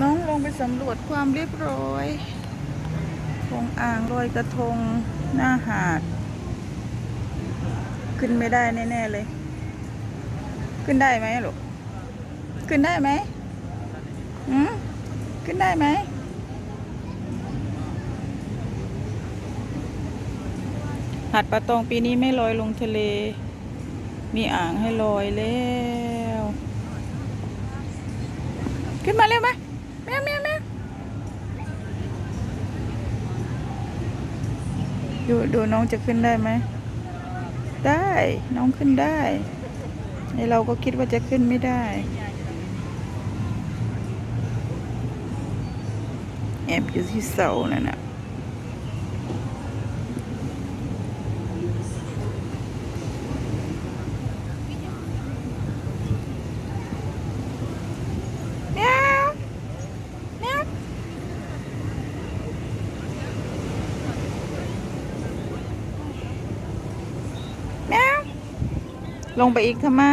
น้องลงไปสำรวจความเรียบร้อยของอ่างลอยกระทงหน้าหาด ขึ้นไม่ได้แน่ๆเลย ขึ้นได้ไหมลูกขึ้นได้ไหมอืมขึ้นได้ไหมหาดปะตองปีนี้ไม่ลอยลงทะเล มีอ่างให้ลอยแล้ว ขึ้นมาเร็วไหม แมวแมวแมวดูดูน้องจะขึ้นได้ไหม ได้น้องขึ้นได้ไอเราก็คิดว่าจะขึ้นไม่ได้แอบอยู่ที่เสานั่นนะ แมวแมวแมว ลงไปอีกทำไม